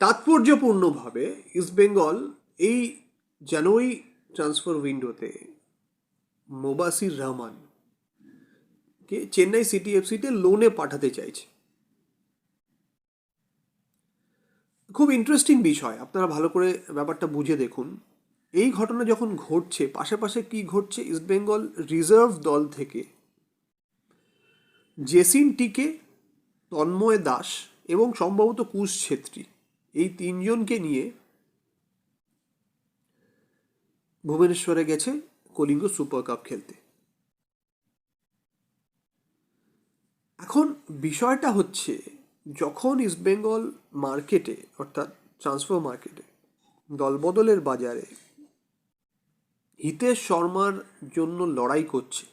তাৎপর্যপূর্ণভাবে ইস্টবেঙ্গল এই January transfer উইন্ডোতে মোবাসির রহমান কে চেন্নাই সিটি এফসিতে লোনে পাঠাতে চাইছে। খুব ইন্টারেস্টিং বিষয়, আপনারা ভালো করে ব্যাপারটা বুঝে দেখুন। এই ঘটনা যখন ঘটছে পাশে পাশে কি ঘটছে ইস্টবেঙ্গল রিজার্ভ দল থেকে জেসিন টিকে, তন্ময় দাস এবং সম্ভবত কুশ ছেত্রী এই তিনজনকে নিয়ে ভুবনেশ্বরে গেছে কলিঙ্গ সুপার কাপ খেলতে। এখন বিষয়টা হচ্ছে, যখন ইস্টবেঙ্গল মার্কেটে, অর্থাৎ ট্রান্সফার মার্কেটে, দলবদলের বাজারে হিতেশ শর্মার জন্য লড়াই করছে,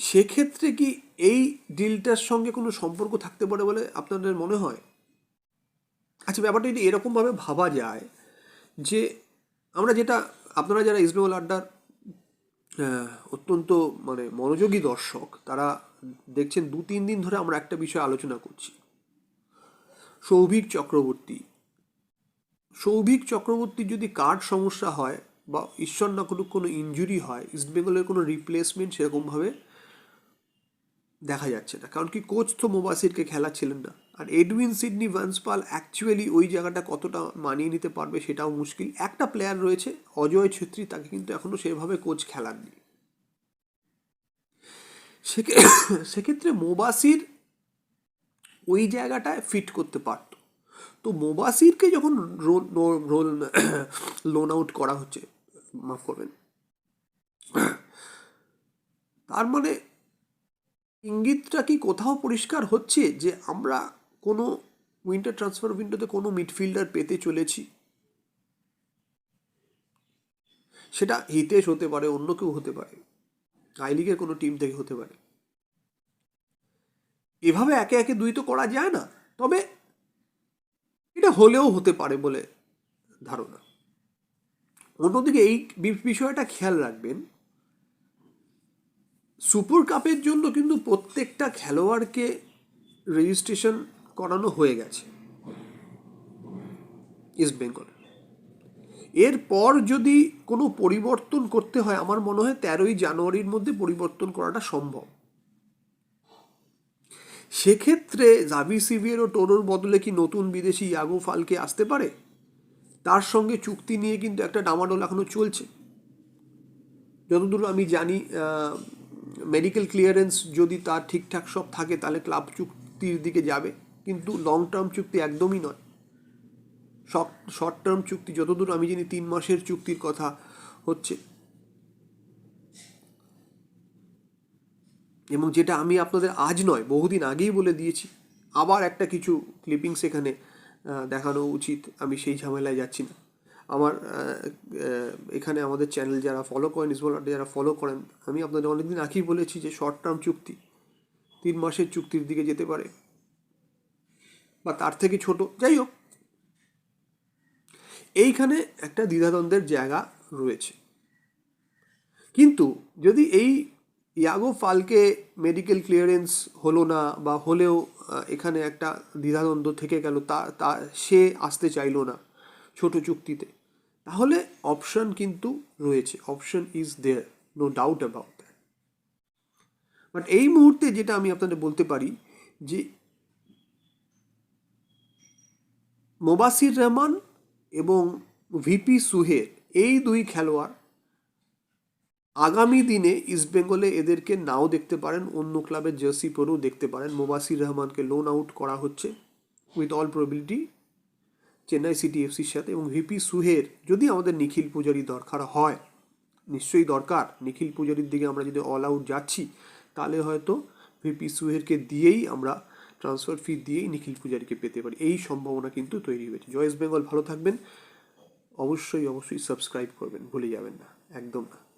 সেক্ষেত্রে কি এই ডিলটার সঙ্গে কোনো সম্পর্ক থাকতে পারে বলে আপনাদের মনে হয়? আচ্ছা ব্যাপারটা যদি এরকমভাবে ভাবা যায় যে আমরা যেটা, আপনারা যারা ইসবেঙ্গল আড্ডার অত্যন্ত মানে মনোযোগী দর্শক, তারা দেখছেন দু, তিন দিন ধরে আমরা একটা বিষয় আলোচনা করছি। সৌভিক চক্রবর্তী। সৌভিক চক্রবর্তীর যদি কার্ড সমস্যা হয় বা ঈশ্বর না করুক কোনো ইনজুরি হয় ইস্টবেঙ্গলের কোনো রিপ্লেসমেন্ট সেরকমভাবে দেখা যাচ্ছে না। কারণ কি কোচ তো মোবাসিরকে খেলাচ্ছিলেন না। আর এডউইন সিডনি ভান্সপাল অ্যাকচুয়ালি ওই জায়গাটা কতটা মানিয়ে নিতে পারবে সেটাও মুশকিল। একটা প্লেয়ার রয়েছে, অজয় ছেত্রী, তাকে কিন্তু এখনও সেভাবে কোচ খেলাননি। সেক্ষে- সেক্ষেত্রে মোবাসির ওই জায়গাটায় ফিট করতে পারতো। তো মোবাসিরকে যখন রোল রোল লোন আউট করা হচ্ছে, মাফ করবেন, তার মানে ইঙ্গিতটা কি কোথাও পরিষ্কার হচ্ছে যে আমরা কোনো উইন্টার ট্রান্সফার উইন্ডোতে কোনো মিডফিল্ডার পেতে চলেছি। সেটা হিতেশ হতে পারে, অন্য কেউ হতে পারে। আই লিগের কোনো টিম থেকে হতে পারে। এভাবে একে একে দুই তো করা যায় না। তবে এটা হলেও হতে পারে বলে ধারণা। অন্যদিকে এই বিষয়টা খেয়াল রাখবেন সুপার কাপের জন্য কিন্তু প্রত্যেকটা খেলোয়াড়কে রেজিস্ট্রেশন করানো হয়ে গেছে। ইস্ট বেঙ্গল এরপর যদি কোনো পরিবর্তন করতে হয়, আমার মনে হয় তেরোই জানুয়ারির মধ্যে পরিবর্তন করাটা সম্ভব। সেক্ষেত্রে জাভি সিভিয়ের ও টোনোর বদলে কি নতুন বিদেশি ইয়াগো ফালকে আসতে পারে? তার সঙ্গে চুক্তি নিয়ে কিন্তু একটা ডামাডোল এখনও চলছে। যতদূর আমি জানি মেডিকেল ক্লিয়ারেন্স যদি তার ঠিকঠাক সব থাকে, তাহলে ক্লাব চুক্তির দিকে যাবে। কিন্তু লং টার্ম চুক্তি একদমই নয়। শর্ট টার্ম চুক্তি যতদূর আমি জানি তিন মাসের চুক্তির কথা হচ্ছে। এবং যেটা আমি আপনাদের আজ নয় বহুদিন আগেই বলে দিয়েছি আবার একটা কিছু ক্লিপিং সেখানে আহ, দেখানো উচিত আমি সেই ঝামেলায় যাচ্ছি না। আমার এখানে আমাদের চ্যানেল যারা ফলো করেন ইসবল যারা ফলো করেন আমি আপনাদের অনেকদিন আগেই বলেছি যে শর্ট টার্ম চুক্তি তিন মাসের চুক্তির দিকে যেতে পারে। বা তার থেকে ছোট, যাই হোক। এইখানে একটা দ্বিধাদ্বন্দ্বের জায়গা রয়েছে। কিন্তু যদি এই ইয়াগো ফালকে মেডিকেল ক্লিয়ারেন্স হলো না বা হলেও এখানে একটা দ্বিধাদ্বন্দ্ব থেকে গেল, তা তা, সে আসতে চাইলো না ছোট চুক্তিতে, তাহলে অপশন কিন্তু রয়েছে, option is there no doubt about that but এই মুহূর্তে যেটা আমি আপনাদের বলতে পারি যে মোবাসির রহমান এবং ভিপি সুহের এই দুই খেলোয়াড় আগামী দিনে ইস্টবেঙ্গলে এদেরকে নাও দেখতে পারেন, অন্য ক্লাবের জার্সি পরেও দেখতে পারেন। মোবাসির রহমানকে লোন আউট করা হচ্ছে with all probability Chennai city এফসির সাথে এবং ভিপি সুহের যদি আমাদের নিখিল পূজারি দরকার হয়, নিশ্চয়ই দরকার। নিখিল পূজারির দিকে আমরা যদি অল আউট যাচ্ছি, তাহলে হয়তো ভিপি সুহেরকে দিয়েই আমরা ট্রান্সফার ফি দিয়েই নিখিল পূজারীকে পেতে পারি। এই সম্ভাবনা কিন্তু তৈরি হয়েছে। জয়েস বেঙ্গল ভালো থাকবেন। অবশ্যই অবশ্যই সাবস্ক্রাইব করবেন। ভুলে যাবেন না। একদম না।